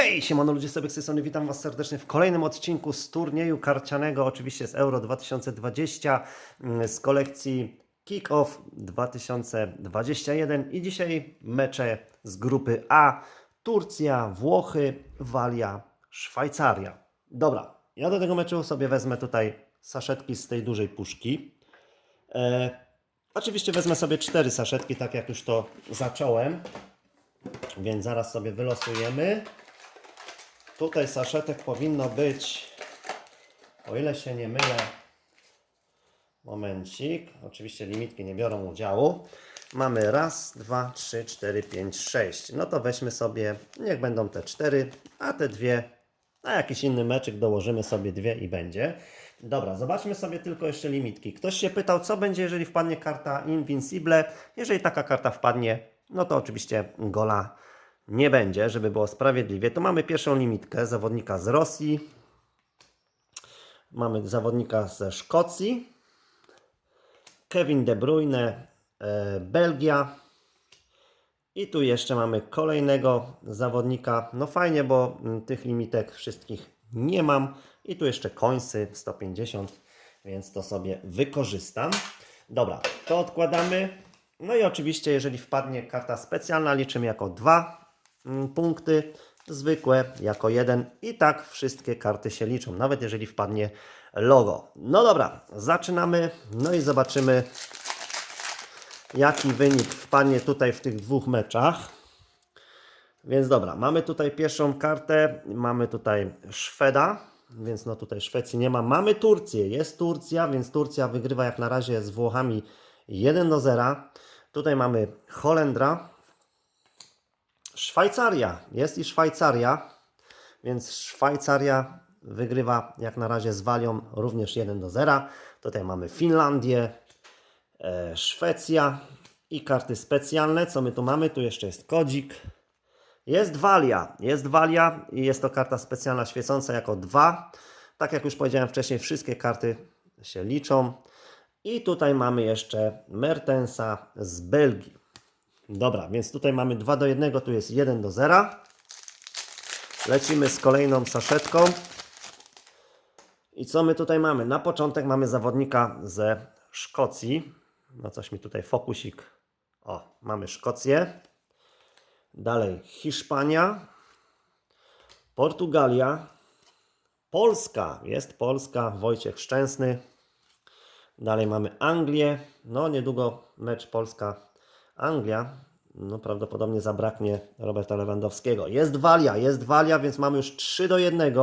Hej, siemano ludzie sobie z tej witam Was serdecznie w kolejnym odcinku z turnieju karcianego, oczywiście z Euro 2020, mm, z kolekcji Kick-Off 2021 i dzisiaj mecze z grupy A, Turcja, Włochy, Walia, Szwajcaria. Dobra, ja do tego meczu sobie wezmę tutaj saszetki z tej dużej puszki. E, oczywiście wezmę sobie cztery saszetki, tak jak już to zacząłem, więc zaraz sobie wylosujemy. Tutaj saszetek powinno być, o ile się nie mylę, momencik, oczywiście limitki nie biorą udziału. Mamy raz, dwa, trzy, cztery, pięć, sześć. No to weźmy sobie, niech będą te cztery, a te dwie, na jakiś inny meczyk dołożymy sobie dwie i będzie. Dobra, zobaczmy sobie tylko jeszcze limitki. Ktoś się pytał, co będzie, jeżeli wpadnie karta Invincible. Jeżeli taka karta wpadnie, no to oczywiście gola nie będzie, żeby było sprawiedliwie. To mamy pierwszą limitkę zawodnika z Rosji. Mamy zawodnika ze Szkocji. Kevin De Bruyne, e, Belgia. I tu jeszcze mamy kolejnego zawodnika. No fajnie, bo mm, tych limitek wszystkich nie mam. I tu jeszcze końsy 150, więc to sobie wykorzystam. Dobra, to odkładamy. No i oczywiście, jeżeli wpadnie karta specjalna, liczymy jako dwa punkty, zwykłe jako jeden i tak wszystkie karty się liczą, nawet jeżeli wpadnie logo. No dobra, zaczynamy, no i zobaczymy jaki wynik wpadnie tutaj w tych dwóch meczach. Więc dobra, mamy tutaj pierwszą kartę, mamy tutaj Szweda, więc no tutaj Szwecji nie ma. Mamy Turcję, jest Turcja, więc Turcja wygrywa jak na razie z Włochami 1 do 0. Tutaj mamy Holendra, Szwajcaria, jest i Szwajcaria, więc Szwajcaria wygrywa jak na razie z Walią również 1 do 0. Tutaj mamy Finlandię, e, Szwecja i karty specjalne. Co my tu mamy? Tu jeszcze jest kodzik. Jest Walia, jest Walia i jest to karta specjalna świecąca jako 2. Tak jak już powiedziałem wcześniej, wszystkie karty się liczą. I tutaj mamy jeszcze Mertensa z Belgii. Dobra, więc tutaj mamy 2 do 1, tu jest 1 do 0. Lecimy z kolejną saszetką. I co my tutaj mamy? Na początek mamy zawodnika ze Szkocji. No coś mi tutaj fokusik. O, mamy Szkocję. Dalej Hiszpania. Portugalia. Polska. Jest Polska. Wojciech Szczęsny. Dalej mamy Anglię. No niedługo mecz Polska-Anglia. No prawdopodobnie zabraknie Roberta Lewandowskiego. Jest Walia, jest Walia, więc mamy już 3 do 1.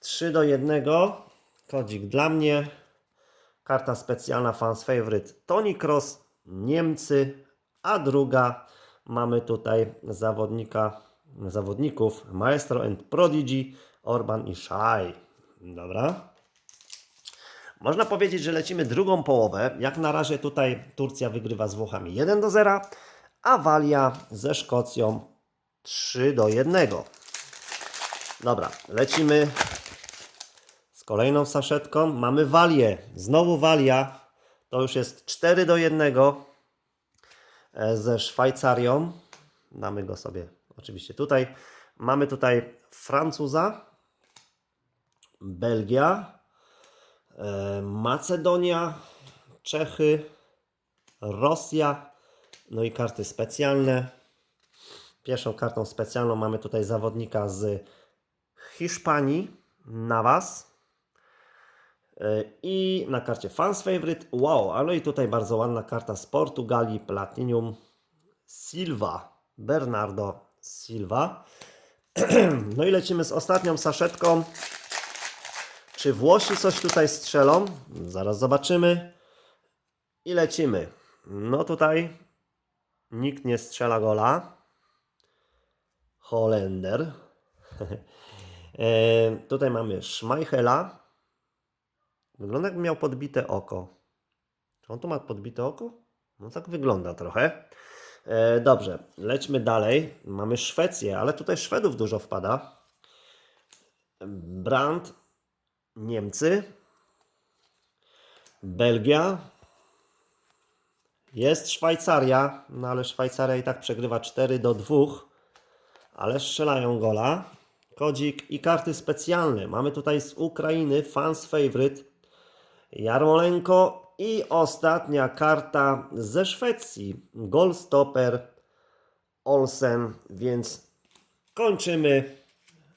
3 do 1. Kodzik dla mnie. Karta specjalna Fans Favorite Toni Kroos, Niemcy. A druga mamy tutaj zawodnika, zawodników Maestro and Prodigy, Orban i Shai. Dobra. Można powiedzieć, że lecimy drugą połowę. Jak na razie tutaj Turcja wygrywa z Włochami 1 do 0, a Walia ze Szkocją 3 do 1. Dobra, lecimy z kolejną saszetką. Mamy Walię. Znowu Walia. To już jest 4 do 1 e, ze Szwajcarią. Mamy go sobie oczywiście tutaj. Mamy tutaj Francuza, Belgia, Macedonia, Czechy, Rosja, no i karty specjalne. Pierwszą kartą specjalną mamy tutaj zawodnika z Hiszpanii, Navas. E, I na karcie Fans Favorite, wow, ale i tutaj bardzo ładna karta z Portugalii, Platinum Silva, Bernardo Silva. No i lecimy z ostatnią saszetką. Czy Włosi coś tutaj strzelą? Zaraz zobaczymy. I lecimy. No tutaj nikt nie strzela gola. Holender. e, tutaj mamy Schmeichela. Wygląda jakby miał podbite oko. Czy on tu ma podbite oko? No tak wygląda trochę. E, dobrze, lećmy dalej. Mamy Szwecję, ale tutaj Szwedów dużo wpada. Brand, Niemcy, Belgia, jest Szwajcaria, no ale Szwajcaria i tak przegrywa 4 do 2, ale strzelają gola. Kodzik i karty specjalne. Mamy tutaj z Ukrainy fans favorite Jarmolenko i ostatnia karta ze Szwecji Goalstopper Olsen, więc kończymy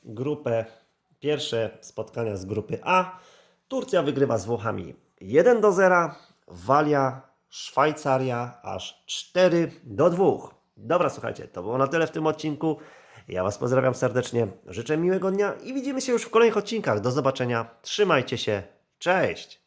grupę, pierwsze spotkania z grupy A. Turcja wygrywa z Włochami 1 do 0, Walia, Szwajcaria aż 4 do 2. Dobra, słuchajcie, to było na tyle w tym odcinku. Ja Was pozdrawiam serdecznie, życzę miłego dnia i widzimy się już w kolejnych odcinkach. Do zobaczenia, trzymajcie się, cześć!